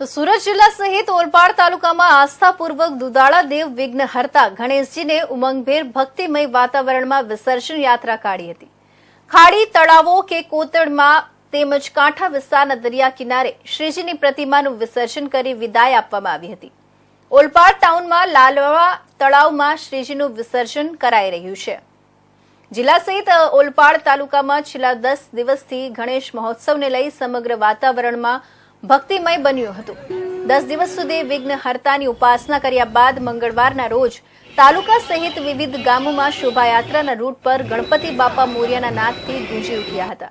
તો સુરત જિલ્લા સહિત ઓલપાડ તાલુકામાં આસ્થાપૂર્વક દુધાળા દેવ વિઘ્ન હરતા ગણેશજીને ઉમંગભેર ભક્તિમય વાતાવરણમાં વિસર્જન યાત્રા કાઢી હતી. ખાડી, તળાવો કે કોતડમાં તેમજ કાંઠા વિસ્તારના દરિયા કિનારે શ્રીજીની પ્રતિમાનું વિસર્જન કરી વિદાય આપવામાં આવી હતી. ઓલપાડ ટાઉનમાં લાલવા તળાવમાં શ્રીજીનું વિસર્જન કરાઈ રહ્યું છે. જિલ્લા સહિત ઓલપાડ તાલુકામાં છેલ્લા દસ દિવસથી ગણેશ મહોત્સવને લઈ સમગ્ર વાતાવરણમાં ભક્તિમય બન્યું હતું. દસ દિવસ સુધી વિઘ્ન હર્તાની ઉપાસના કર્યા બાદ મંગળવારના રોજ તાલુકા સહિત વિવિધ ગામોમાં શોભાયાત્રાના રૂટ પર ગણપતિ બાપા મોર્યાના નાદથી ગુંજી ઉઠ્યા હતા.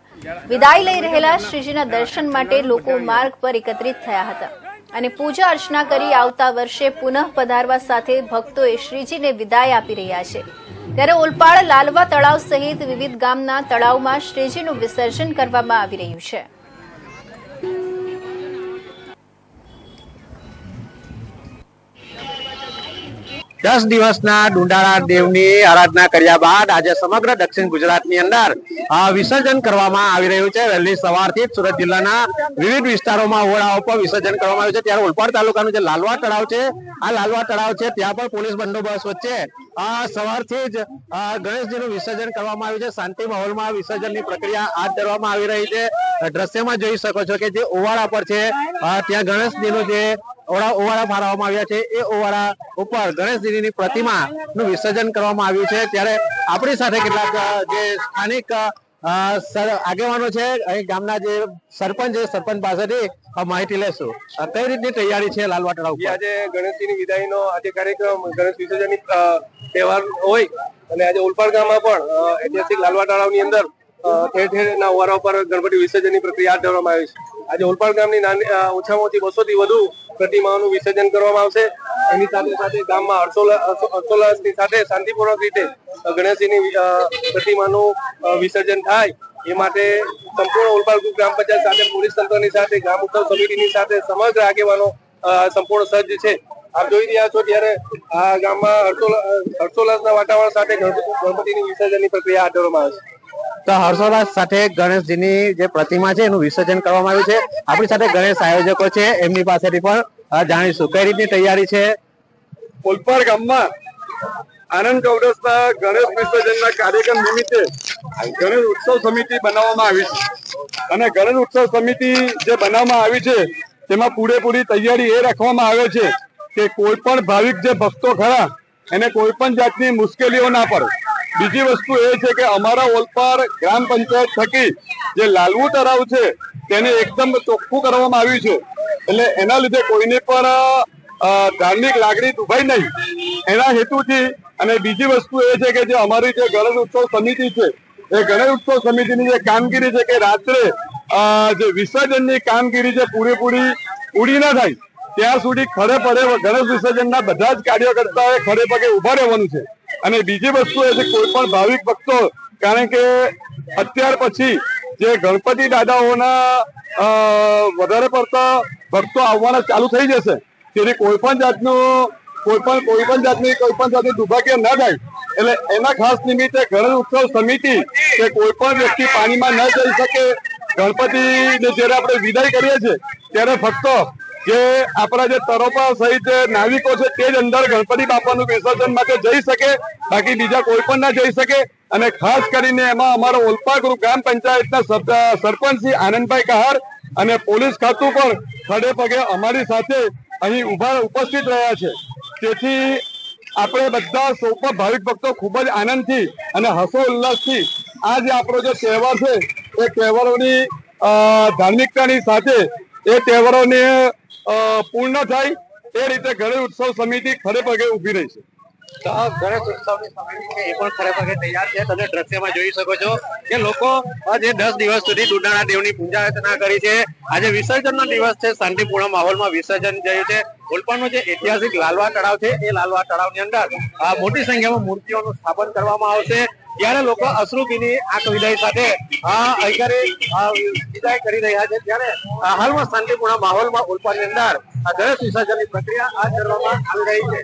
વિદાય લઈ રહેલા શ્રીજીના દર્શન માટે લોકો માર્ગ પર એકત્રિત થયા હતા અને પૂજા અર્ચના કરી આવતા વર્ષે પુનઃ પધારવા સાથે ભક્તોએ શ્રીજીને વિદાય આપી રહ્યા છે. ત્યારે ઓલપાડ લાલવા તળાવ સહિત વિવિધ ગામના તળાવમાં શ્રીજીનું વિસર્જન કરવામાં આવી રહ્યું છે. દસ દિવસના ડુંડાળા દેવની આરાધના કર્યા બાદ આજે સમગ્ર દક્ષિણ ગુજરાતની અંદર વિસર્જન કરવામાં આવી રહ્યું છે. વહેલી સવારથી સુરત જિલ્લાના વિવિધ વિસ્તારોમાં ઓળાઓ પર વિસર્જન કરવામાં આવ્યું છે. ત્યારે ઓલપાડ તાલુકાનું જે લાલવા તળાવ છે આ લાલવા તળાવ છે ત્યાં પણ પોલીસ બંદોબસ્ત વચ્ચે અ, સવારથી જ ગણેશજીનું વિસર્જન કરવામાં આવ્યું છે. શાંતિ માહોલમાં વિસર્જનની પ્રક્રિયા હાથ ધરવામાં આવી રહી છે. દ્રશ્યમાં જોઈ શકો છો કે જે ઓવાળા પર છે ત્યાં ગણેશજીનું જે ઓવાળા ફાળવવામાં આવ્યા છે. એ ઓવાળા ઉપર ગણેશજીની પ્રતિમા નું વિસર્જન કરવામાં આવ્યું છે. ત્યારે આપણી સાથે કેટલાક જે સ્થાનિક આગેવાનો છે ગામના જે સરપંચ છે, સરપંચ પાસેથી માહિતી લેશું. કઈ રીતની તૈયારી છે લાલવાટડા ઉપર? આજે ગણેશજીની વિદાયનો આજે કાર્યક્રમ, ગણેશ વિસર્જનની તહેવાર હોય અને આજે ઉલપાડ ગામમાં પણ ઐતિહાસિક લાલવા તળાવની અંદર ઠેર ઠેર ઓવારા ઉપર ગણપતિ વિસર્જનની પ્રક્રિયા હાથ ધરવામાં આવી છે. આજે ઉલપાડ ગામની નાની ઓછામાં ઓછી બસો થી વધુ પ્રતિમાઓનું વિસર્જન કરવામાં આવશે. એની સાથે સાથે ગામમાં હર્ષોલ્લા- હર્ષો- હર્ષોલ્લાસની સાથે શાંતિપૂર્વક રીતે ગણેશજીની પ્રતિમાનું વિસર્જન થાય. એ માટે સંપૂર્ણ ઓલપાડ ગ્રામ પંચાયત સાથે, પોલીસ તંત્રની સાથે, ગ્રામ ઉત્સવ સમિતિની સાથે સમગ્ર આગેવાનો સંપૂર્ણ સજ્જ છે. આપ જોઈ રહ્યા છો ત્યારે આ ગામમાં હર્ષોલ્લા- હર્ષોલ્લાસના વાતાવરણ સાથે ગણપતિ- ગણપતિની વિસર્જનની પ્રક્રિયા હાથ ધરવામાં આવે તો હર્ષોલ્લાસ સાથે ગણેશજીની જે પ્રતિમા છે, એનું વિસર્જન કરવામાં આવ્યું છે. આપણી સાથે ગણેશ આયોજકો છે. એમની પાસેથી પણ અ, જાણીશું. કઈ રીતની તૈયારી છે? ઓલપાડ ગામમાં આનંદ ચૌરસના ગણેશ વિસર્જનના કાર્યક્રમ નિમિત્તે ગણેશ ઉત્સવ સમિતિ બનાવવામાં આવી છે. અને ગણેશ ઉત્સવ સમિતિ જે બનાવવામાં આવી છે તેમાં પૂરેપૂરી તૈયારી એ રાખવામાં આવે છે કે કોઈ પણ ભાવિક જે ભક્તો ખરા એને કોઈ પણ જાતની મુશ્કેલીઓ ના પડે. બીજી વસ્તુ એ છે કે અમારા ઓલપાડ ગ્રામ પંચાયત થકી જે લાલવું તળાવ છે તેને એકદમ ચોખ્ખું કરવામાં આવ્યું છે. એટલે એના લીધે કોઈને પણ ધાર્મિક લાગણી દુભાઈ નહીં. એના હેતુથી અને બીજી વસ્તુ એ છે કે જે અમારી જે ગણેશ ઉત્સવ સમિતિ છે, એ ગણેશ ઉત્સવ સમિતિની જે કામગીરી છે કે રાત્રે જે વિસર્જનની કામગીરી છે પૂરેપૂરી પૂરી ના થાય, ત્યાં સુધી ખડે પડે ગણેશ વિસર્જનના બધા જ કાર્યકર્તાઓએ ખડે પગે ઊભા રહેવાનું છે. અને બીજી વસ્તુ એ છે કોઈ પણ ભાવિક ભક્તો, કારણ કે અત્યાર પછી જે ગણપતિ દાદાઓના વધારે પડતા ભક્તો આવવાના ચાલુ થઈ જશે. તેથી કોઈ પણ જાતનું, કોઈ પણ કોઈ પણ જાતની, કોઈ પણ જાતની દુર્ભાગ્ય ના થાય. એટલે એના ખાસ નિમિત્તે ગણેશ ઉત્સવ સમિતિ કે કોઈ પણ વ્યક્તિ પાણીમાં ન જઈ શકે, ગણપતિને જ્યારે આપણે વિદાય કરીએ છીએ, ત્યારે ફક્ત જે આપણા જે તરોપા સહિત નાવિકો છે, તે જ અંદર ગણપતિ બાપાનું વિસર્જન માટે જઈ શકે, બાકી બીજા કોઈ પણ ના જઈ શકે. અને ખાસ કરીને એમાં અમારો ઓલપા ગ્રુપ ગ્રામ પંચાયતના સર- સરપંચ શ્રી આનંદભાઈ કહાર અને પોલીસ ખાતું પણ ખડે પગે અમારી સાથે અહીં ઊભા ઉપસ્થિત રહ્યા છે. તેથી આપણે બધા સૌ ભાવિક ભક્તો ખૂબ જ આનંદથી અને હસો ઉલ્લાસથી આ જે આપણો જે તહેવાર છે, એ તહેવારોની ધાર્મિકતાની સાથે એ તહેવારોને પૂર્ણ થાય એ રીતે ગણેશ ઉત્સવ સમિતિ ખડે પગે ઊભી રહી છે. શાંતિપૂર્ણ માહોલમાં વિસર્જન થયું છે. ઓલપાડનું જે ઐતિહાસિક લાલવા તળાવ છે, એ લાલવા તળાવની અંદર મોટી સંખ્યામાં મૂર્તિઓનું સ્થાપન કરવામાં આવશે. ત્યારે લોકો અશ્રુભીની આંખ વિદાય સાથે આ વિદાય કરી રહ્યા છે, ત્યારે હાલમાં શાંતિપૂર્ણ માહોલમાં ઓલપાડની અંદર ગણેશ વિસર્જનની પ્રક્રિયા હાથ ધરવામાં આવી રહી છે.